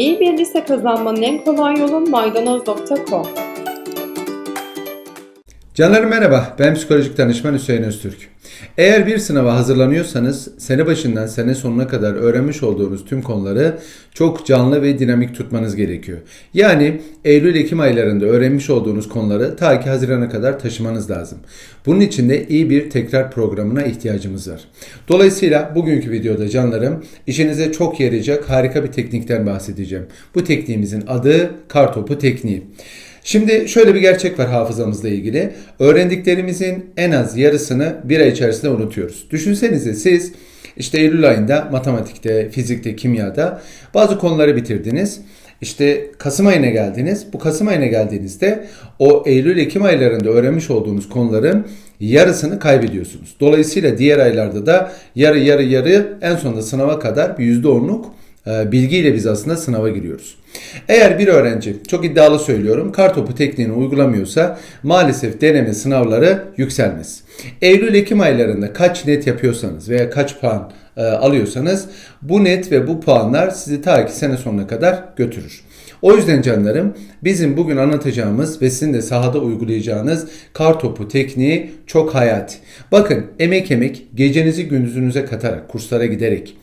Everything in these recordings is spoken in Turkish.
İyi bir lise kazanmanın en kolay yolu maydanoz.com. Canlarım merhaba, ben psikolojik danışman Hüseyin Öztürk. Eğer bir sınava hazırlanıyorsanız sene başından sene sonuna kadar öğrenmiş olduğunuz tüm konuları çok canlı ve dinamik tutmanız gerekiyor. Yani Eylül-Ekim aylarında öğrenmiş olduğunuz konuları ta ki Haziran'a kadar taşımanız lazım. Bunun için de iyi bir tekrar programına ihtiyacımız var. Dolayısıyla bugünkü videoda canlarım işinize çok yarayacak harika bir teknikten bahsedeceğim. Bu tekniğimizin adı kartopu tekniği. Şimdi şöyle bir gerçek var hafızamızla ilgili. Öğrendiklerimizin en az yarısını bir ay içerisinde unutuyoruz. Düşünsenize siz işte Eylül ayında matematikte, fizikte, kimyada bazı konuları bitirdiniz. İşte Kasım ayına geldiniz. Bu Kasım ayına geldiğinizde o Eylül-Ekim aylarında öğrenmiş olduğunuz konuların yarısını kaybediyorsunuz. Dolayısıyla diğer aylarda da yarı yarı yarı en sonunda sınava kadar bir %10'luk e, bilgiyle biz aslında sınava giriyoruz. Eğer bir öğrenci, çok iddialı söylüyorum, kartopu tekniğini uygulamıyorsa maalesef deneme sınavları yükselmez. Eylül-Ekim aylarında kaç net yapıyorsanız veya kaç puan e, alıyorsanız bu net ve bu puanlar sizi ta ki sene sonuna kadar götürür. O yüzden canlarım bizim bugün anlatacağımız ve sizin de sahada uygulayacağınız kartopu tekniği çok hayat. Bakın emek emek gecenizi gündüzünüze katarak kurslara giderek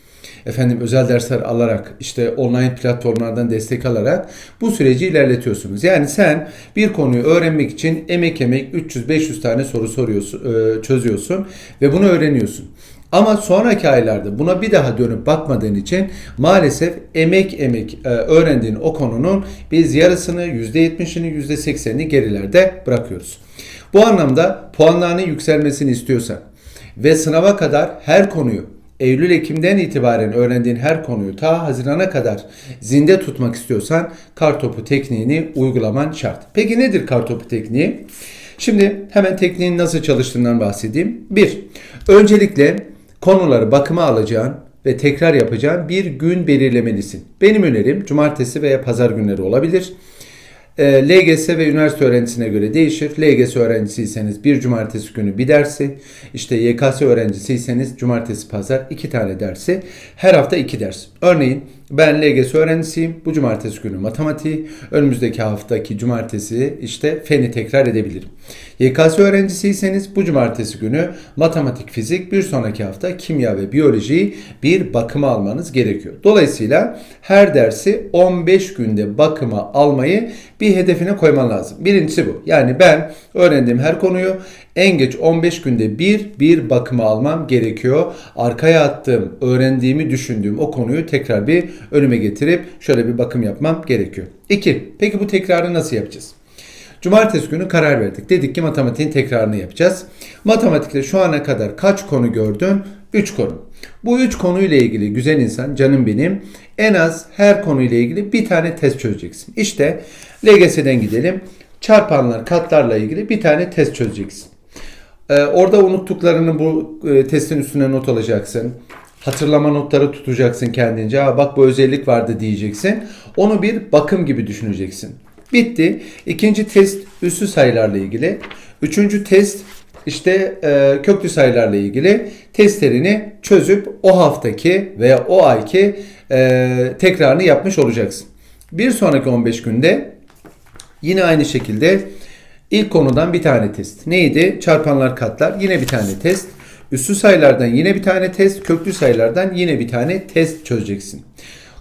efendim özel dersler alarak işte online platformlardan destek alarak bu süreci ilerletiyorsunuz. Yani sen bir konuyu öğrenmek için emek emek 300-500 tane soru soruyorsun, e, çözüyorsun ve bunu öğreniyorsun. Ama sonraki aylarda buna bir daha dönüp bakmadığın için maalesef emek emek e, öğrendiğin o konunun biz yarısını %70'ini %80'ini gerilerde bırakıyoruz. Bu anlamda puanlarının yükselmesini istiyorsan ve sınava kadar her konuyu Eylül-Ekim'den itibaren öğrendiğin her konuyu ta Haziran'a kadar zinde tutmak istiyorsan kartopu tekniğini uygulaman şart. Peki nedir kartopu tekniği? Şimdi hemen tekniğin nasıl çalıştığından bahsedeyim. 1. Öncelikle konuları bakıma alacağın ve tekrar yapacağın bir gün belirlemelisin. Benim önerim cumartesi veya pazar günleri olabilir. E, LGS ve üniversite öğrencisine göre değişir. LGS öğrencisiyseniz bir cumartesi günü bir dersi, işte YKS öğrencisiyseniz cumartesi pazar iki tane dersi, her hafta iki ders. Örneğin ben LGS öğrencisiyim. Bu cumartesi günü matematiği, önümüzdeki haftaki cumartesi işte feni tekrar edebilirim. YKS öğrencisiyseniz bu cumartesi günü matematik, fizik, bir sonraki hafta kimya ve biyolojiyi bir bakıma almanız gerekiyor. Dolayısıyla her dersi 15 günde bakıma almayı bir hedefine koyman lazım. Birincisi bu. Yani ben öğrendiğim her konuyu en geç 15 günde bir bir bakıma almam gerekiyor. Arkaya attığım, öğrendiğimi düşündüğüm o konuyu tekrar bir önüme getirip şöyle bir bakım yapmam gerekiyor. 2. Peki bu tekrarı nasıl yapacağız? Cumartesi günü karar verdik. Dedik ki matematiğin tekrarını yapacağız. Matematikte şu ana kadar kaç konu gördün? 3 konu. Bu 3 konuyla ilgili güzel insan canım benim en az her konuyla ilgili bir tane test çözeceksin. İşte LGS'den gidelim. Çarpanlar, katlarla ilgili bir tane test çözeceksin. Ee, orada unuttuklarını bu e, testin üstüne not alacaksın. Hatırlama notları tutacaksın kendince. Ha, bak bu özellik vardı diyeceksin. Onu bir bakım gibi düşüneceksin. Bitti. İkinci test üssü sayılarla ilgili. Üçüncü test işte e, köklü sayılarla ilgili testlerini çözüp o haftaki veya o ayki e, tekrarını yapmış olacaksın. Bir sonraki 15 günde yine aynı şekilde ilk konudan bir tane test. Neydi? Çarpanlar katlar yine bir tane test. Üssü sayılardan yine bir tane test, köklü sayılardan yine bir tane test çözeceksin.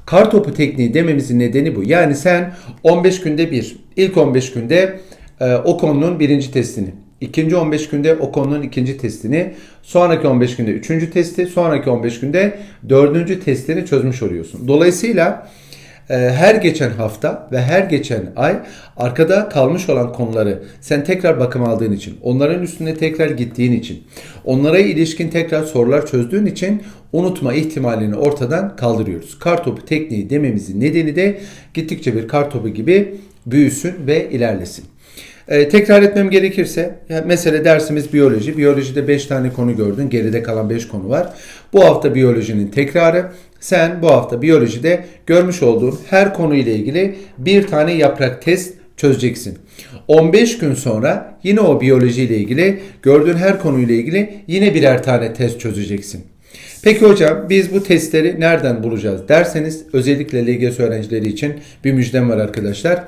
Kartopu tekniği dememizin nedeni bu. Yani sen 15 günde bir, ilk 15 günde e, o konunun birinci testini, ikinci 15 günde o konunun ikinci testini, sonraki 15 günde üçüncü testi, sonraki 15 günde dördüncü testini çözmüş oluyorsun. Dolayısıyla her geçen hafta ve her geçen ay arkada kalmış olan konuları sen tekrar bakım aldığın için, onların üstüne tekrar gittiğin için, onlara ilişkin tekrar sorular çözdüğün için unutma ihtimalini ortadan kaldırıyoruz. Kartopu tekniği dememizin nedeni de gittikçe bir kartopu gibi büyüsün ve ilerlesin. Ee, tekrar etmem gerekirse ya mesela dersimiz biyoloji. Biyolojide 5 tane konu gördün. Geride kalan 5 konu var. Bu hafta biyolojinin tekrarı. Sen bu hafta biyolojide görmüş olduğun her konuyla ilgili bir tane yaprak test çözeceksin. 15 gün sonra yine o biyoloji ile ilgili gördüğün her konuyla ilgili yine birer tane test çözeceksin. Peki hocam biz bu testleri nereden bulacağız derseniz özellikle LGS öğrencileri için bir müjdem var arkadaşlar.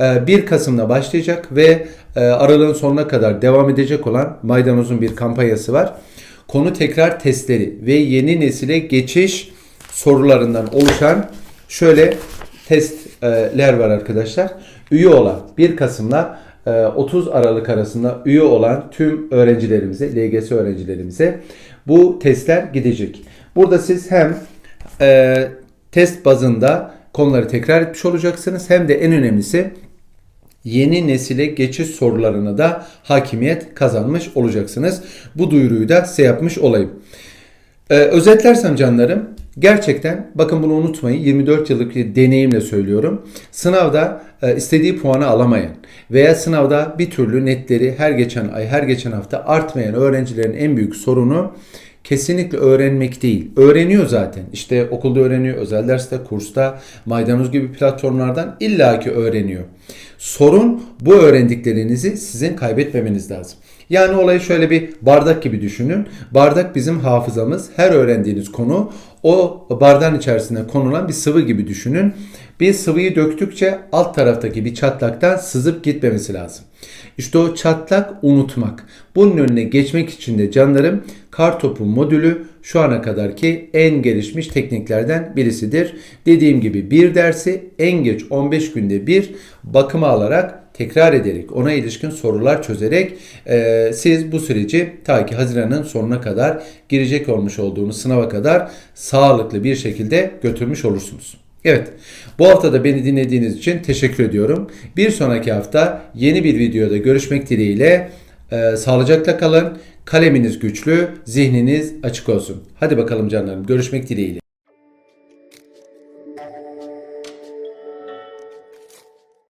Ee, 1 Kasım'da başlayacak ve e, aralığın sonuna kadar devam edecek olan Maydanoz'un bir kampanyası var. Konu tekrar testleri ve yeni nesile geçiş sorularından oluşan şöyle testler var arkadaşlar. Üye olan 1 Kasım'la e, 30 Aralık arasında üye olan tüm öğrencilerimize, LGS öğrencilerimize bu testler gidecek. Burada siz hem e, test bazında konuları tekrar etmiş olacaksınız hem de en önemlisi yeni nesile geçiş sorularına da hakimiyet kazanmış olacaksınız. Bu duyuruyu da size yapmış olayım. Ee, özetlersem canlarım gerçekten bakın bunu unutmayın 24 yıllık bir deneyimle söylüyorum. Sınavda e, istediği puanı alamayan veya sınavda bir türlü netleri her geçen ay her geçen hafta artmayan öğrencilerin en büyük sorunu kesinlikle öğrenmek değil. Öğreniyor zaten. İşte okulda öğreniyor, özel derste, kursta, maydanoz gibi platformlardan illaki öğreniyor. Sorun bu öğrendiklerinizi sizin kaybetmemeniz lazım. Yani olayı şöyle bir bardak gibi düşünün. Bardak bizim hafızamız. Her öğrendiğiniz konu o bardağın içerisine konulan bir sıvı gibi düşünün. Bir sıvıyı döktükçe alt taraftaki bir çatlaktan sızıp gitmemesi lazım. İşte o çatlak unutmak. Bunun önüne geçmek için de canlarım kartopu modülü şu ana kadarki en gelişmiş tekniklerden birisidir. Dediğim gibi bir dersi en geç 15 günde bir bakıma alarak tekrar ederek, ona ilişkin sorular çözerek e, siz bu süreci ta ki Haziran'ın sonuna kadar girecek olmuş olduğunuz sınava kadar sağlıklı bir şekilde götürmüş olursunuz. Evet, bu hafta da beni dinlediğiniz için teşekkür ediyorum. Bir sonraki hafta yeni bir videoda görüşmek dileğiyle e, sağlıcakla kalın. Kaleminiz güçlü, zihniniz açık olsun. Hadi bakalım canlarım, görüşmek dileğiyle.